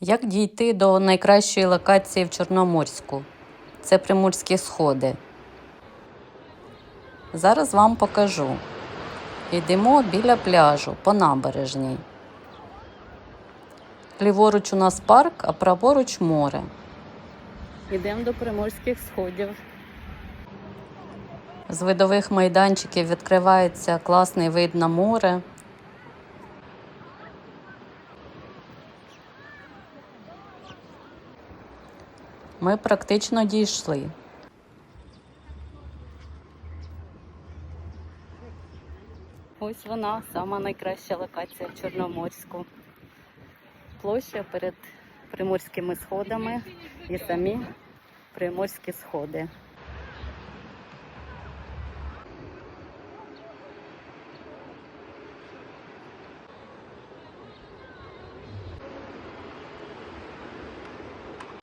Як дійти до найкращої локації в Чорноморську? Це Приморські сходи. Зараз вам покажу. Йдемо біля пляжу по набережній. Ліворуч у нас парк, а праворуч море. Йдемо до приморських сходів. З видових майданчиків відкривається класний вид на море. Ми практично дійшли. Ось вона, сама найкраща локація в Чорноморську. Площа перед приморськими сходами і самі приморські сходи.